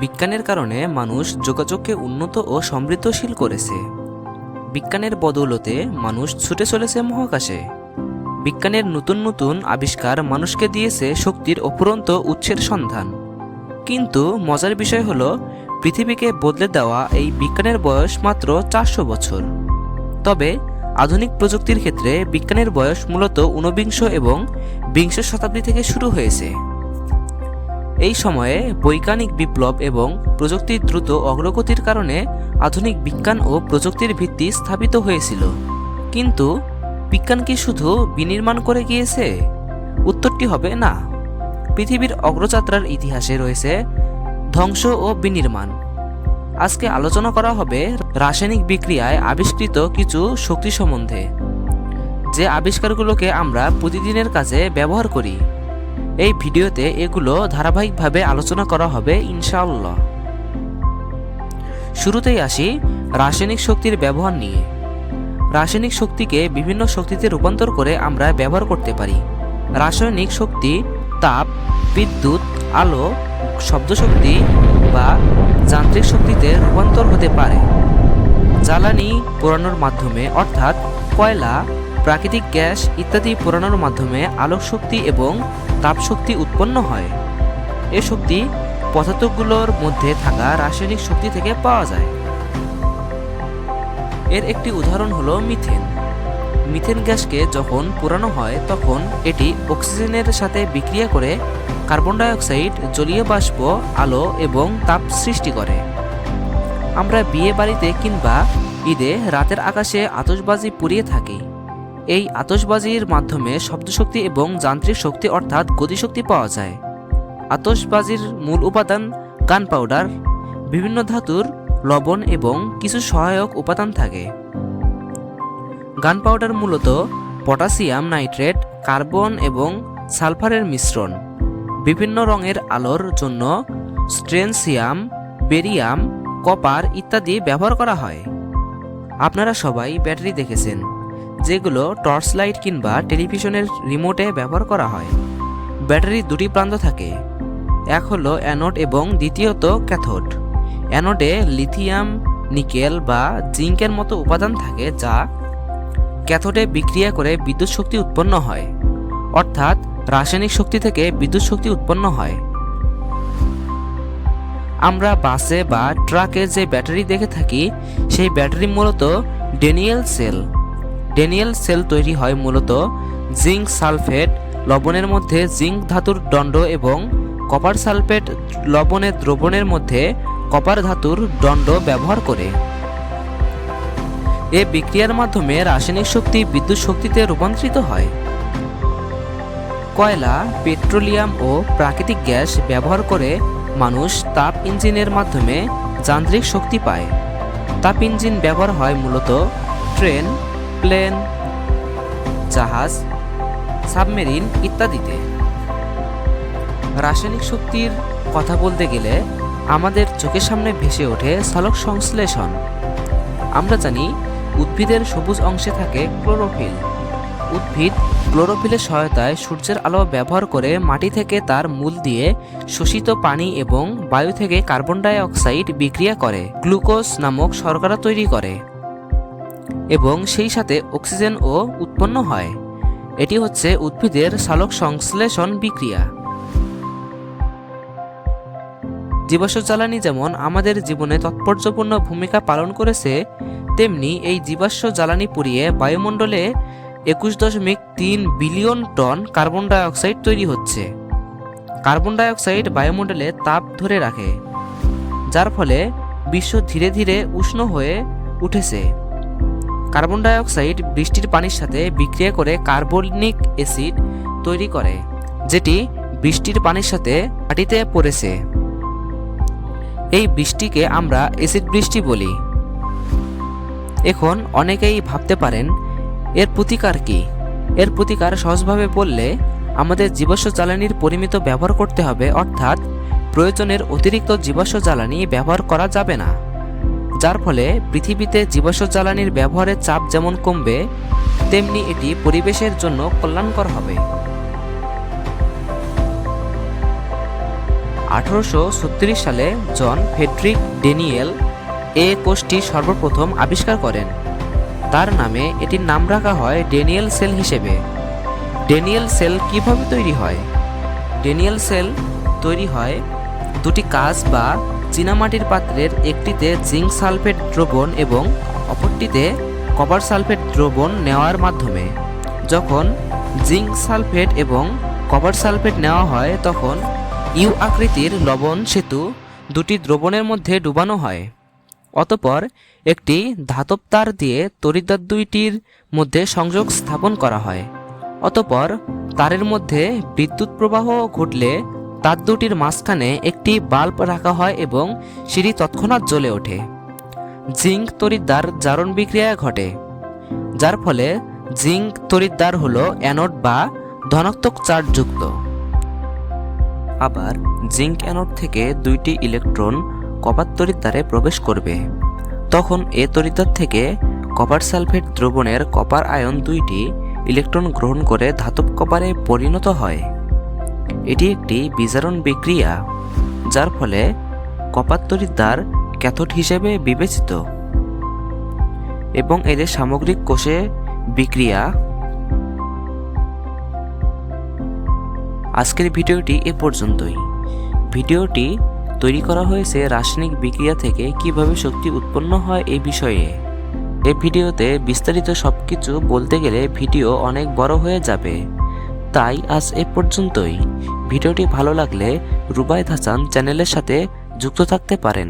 বিজ্ঞানের কারণে মানুষ যোগাযোগকে উন্নত ও সমৃদ্ধশীল করেছে। বিজ্ঞানের বদৌলতে মানুষ ছুটে চলেছে মহাকাশে। বিজ্ঞানের নতুন নতুন আবিষ্কার মানুষকে দিয়েছে শক্তির অপুরন্ত উৎসের সন্ধান। কিন্তু মজার বিষয় হলো, পৃথিবীকে বদলে দেওয়া এই বিজ্ঞানের বয়স মাত্র চারশো বছর। তবে আধুনিক প্রযুক্তির ক্ষেত্রে বিজ্ঞানের বয়স মূলত ঊনবিংশ এবং বিংশ শতাব্দী থেকে শুরু হয়েছে। এই সময়ে বৈজ্ঞানিক বিপ্লব এবং প্রযুক্তির দ্রুত অগ্রগতির কারণে আধুনিক বিজ্ঞান ও প্রযুক্তির ভিত্তি স্থাপিত হয়েছিল। কিন্তু বিজ্ঞান কি শুধু বিনির্মাণ করে গিয়েছে? উত্তরটি হবে না। পৃথিবীর অগ্রযাত্রার ইতিহাসে রয়েছে ধ্বংস ও বিনির্মাণ। আজকে আলোচনা করা হবে রাসায়নিক বিক্রিয়ায় আবিষ্কৃত কিছু শক্তি সম্বন্ধে। যে আবিষ্কারগুলোকে আমরা প্রতিদিনের কাজে ব্যবহার করি এই ভিডিওতে এগুলো ধারাবাহিকভাবে আলোচনা করা হবে, ইনশাআল্লাহ। শুরুতেই আসি রাসায়নিক শক্তির ব্যবহার নিয়ে। রাসায়নিক শক্তিকে বিভিন্ন শক্তিতে রূপান্তর করে আমরা ব্যবহার করতে পারি। রাসায়নিক শক্তি তাপ, বিদ্যুৎ, আলো, শব্দশক্তি বা যান্ত্রিক শক্তিতে রূপান্তর হতে পারে। জ্বালানি পোড়ানোর মাধ্যমে, অর্থাৎ কয়লা প্রাকৃতিক গ্যাস ইত্যাদি পোড়ানোর মাধ্যমে আলোক শক্তি এবং তাপশক্তি উৎপন্ন হয়। এ শক্তি পদার্থগুলোর মধ্যে থাকা রাসায়নিক শক্তি থেকে পাওয়া যায়। এর একটি উদাহরণ হলো মিথেন। মিথেন গ্যাসকে যখন পোড়ানো হয়, তখন এটি অক্সিজেনের সাথে বিক্রিয়া করে কার্বন ডাইঅক্সাইড, জলীয় বাষ্প, আলো এবং তাপ সৃষ্টি করে। আমরা বিয়ে বাড়িতে কিংবা ঈদে রাতের আকাশে আতশবাজি পুড়িয়ে থাকি। এই আতশবাজির মাধ্যমে শব্দশক্তি এবং যান্ত্রিক শক্তি অর্থাৎ গতিশক্তি পাওয়া যায়। আতশবাজির মূল উপাদান গান পাউডার বিভিন্ন ধাতুর লবণ এবং কিছু সহায়ক উপাদান থাকে। গান পাউডার মূলত পটাশিয়াম নাইট্রেট, কার্বন এবং সালফারের মিশ্রণ, বিভিন্ন রঙের আলোর জন্য স্ট্রেনসিয়াম, বেরিয়াম, কপার ইত্যাদি ব্যবহার করা হয়। আপনারা সবাই ব্যাটারি দেখেছেন। যেগুলো টর্চ লাইট কিংবা টেলিভিশনের রিমোটে ব্যবহার করা হয়। ব্যাটারির দুটি প্রান্ত থাকে। এক হলো অ্যানোড এবং দ্বিতীয়ত ক্যাথোড। অ্যানোডে লিথিয়াম, নিকেল বা জিঙ্কের মতো উপাদান থাকে যা ক্যাথোডে বিক্রিয়া করে বিদ্যুৎ শক্তি উৎপন্ন হয়। অর্থাৎ রাসায়নিক শক্তি থেকে বিদ্যুৎ শক্তি উৎপন্ন হয়। আমরা বাসে বা ট্রাকে যে ব্যাটারি দেখে থাকি, সেই ব্যাটারি মূলত ডেনিয়েল সেল। ডেনিয়েল সেল তৈরি হয় মূলত জিঙ্ক সালফেট, লবণের মধ্যে জিঙ্ক ধাতুর দণ্ড এবং কপার সালফেট লবণের দ্রবণের মধ্যে কপার ধাতুর দণ্ড ব্যবহার করে। এ বিক্রিয়ার মাধ্যমে রাসায়নিক শক্তি বিদ্যুৎ শক্তিতে রূপান্তরিত হয়। কয়লা, পেট্রোলিয়াম ও প্রাকৃতিক গ্যাস ব্যবহার করে মানুষ তাপ ইঞ্জিনের মাধ্যমে যান্ত্রিক শক্তি পায়। তাপ ইঞ্জিন ব্যবহার হয় মূলত ট্রেন প্লেন, জাহাজ, সাবমেরিন ইত্যাদিতে। রাসায়নিক শক্তির কথা বলতে গেলে আমাদের চোখের সামনে ভেসে ওঠে সালোক সংশ্লেষণ। আমরা জানি উদ্ভিদের সবুজ অংশে থাকে ক্লোরোফিল। উদ্ভিদ ক্লোরোফিলের সহায়তায় সূর্যের আলো ব্যবহার করে মাটি থেকে তার মূল দিয়ে শোষিত পানি এবং বায়ু থেকে কার্বন ডাই অক্সাইড বিক্রিয়া করে। গ্লুকোজ নামক শর্করা তৈরি করে। এবং সেই সাথে অক্সিজেনও উৎপন্ন হয়। এটি হচ্ছে উদ্ভিদের সালোক সংশ্লেষণ বিক্রিয়া। জীবাশ্ম জ্বালানি যেমন আমাদের জীবনে তাৎপর্যপূর্ণ ভূমিকা পালন করেছে, তেমনি এই জীবাশ্ম জ্বালানি পুড়িয়ে বায়ুমণ্ডলে একুশ দশমিক তিন বিলিয়ন টন কার্বন ডাইঅক্সাইড তৈরি হচ্ছে। কার্বন ডাইঅক্সাইড বায়ুমণ্ডলে তাপ ধরে রাখে, যার ফলে বিশ্ব ধীরে ধীরে উষ্ণ হয়ে উঠেছে। কার্বন ডাইঅক্সাইড বৃষ্টির পানির সাথে বিক্রিয়া করে কার্বনিক অ্যাসিড তৈরি করে, যেটি বৃষ্টির পানির সাথে মাটিতে পড়েছে। এই বৃষ্টিকে আমরা অ্যাসিড বৃষ্টি বলি। এখন অনেকেই ভাবতে পারেন, এর প্রতিকার কি? এর প্রতিকার সহজভাবে বললে আমাদের জীবাশ্ম জ্বালানির পরিমিত ব্যবহার করতে হবে, অর্থাৎ প্রয়োজনের অতিরিক্ত জীবাশ্ম জ্বালানি ব্যবহার করা যাবে না। যার ফলে পৃথিবীতে জীবাশ্ম জ্বালানির ব্যবহারের চাপ যেমন কমবে, তেমনি এটি পরিবেশের জন্য কল্যাণকর হবে। আঠারোশো সালে জন ফেডরিক ডেনিয়েল এ কোষটি সর্বপ্রথম আবিষ্কার করেন। তার নামে এটির নাম রাখা হয় ডেনিয়েল সেল হিসেবে। ডেনিয়েল সেল কীভাবে তৈরি হয়? ডেনিয়েল সেল তৈরি হয় দুটি কাজ বা চীনামাটির পাত্রের একটিতে জিঙ্ক সালফেট দ্রবণ এবং অপরটিতে কপার সালফেট দ্রবণ নেওয়ার মাধ্যমে। যখন জিঙ্ক সালফেট এবং কপার সালফেট নেওয়া হয়, তখন ইউ আকৃতির লবণ সেতু দুটি দ্রবণের মধ্যে ডুবানো হয়। অতপর একটি ধাতব তার দিয়ে তরিদ্বার দুইটির মধ্যে সংযোগ স্থাপন করা হয়। অতপর তারের মধ্যে বিদ্যুৎ প্রবাহ ঘটলে তার দুটির মাঝখানে একটি বাল্ব রাখা হয় এবং সিঁড়ি তৎক্ষণাৎ জ্বলে ওঠে। জিঙ্ক তরিদ্বার জারণ বিক্রিয়া ঘটে, যার ফলে জিঙ্ক তরিদ্বার হলো অ্যানোড বা ধনাত্মক চার্জযুক্ত আবার জিঙ্ক অ্যানোড থেকে দুইটি ইলেকট্রন কপার তরিদ্বারে প্রবেশ করবে। তখন এ তরিদ্বার থেকে কপার সালফেট দ্রবণের কপার আয়ন দুইটি ইলেকট্রন গ্রহণ করে ধাতব কপারে পরিণত হয়। এটি একটি বিজারণ বিক্রিয়া, যার ফলে কপার তরিদ্বার ক্যাথোড হিসেবে বিবেচিত এবং এদের সামগ্রিক কোষে বিক্রিয়া। আজকের ভিডিওটি এ পর্যন্তই। ভিডিওটি তৈরি করা হয়েছে রাসায়নিক বিক্রিয়া থেকে কীভাবে শক্তি উৎপন্ন হয় এই বিষয়ে। এই ভিডিওতে বিস্তারিত সব কিছু বলতে গেলে ভিডিও অনেক বড় হয়ে যাবে। তাই আজ এ পর্যন্তই। ভিডিওটি ভালো লাগলে রুবায়দ হাসান চ্যানেলের সাথে যুক্ত থাকতে পারেন।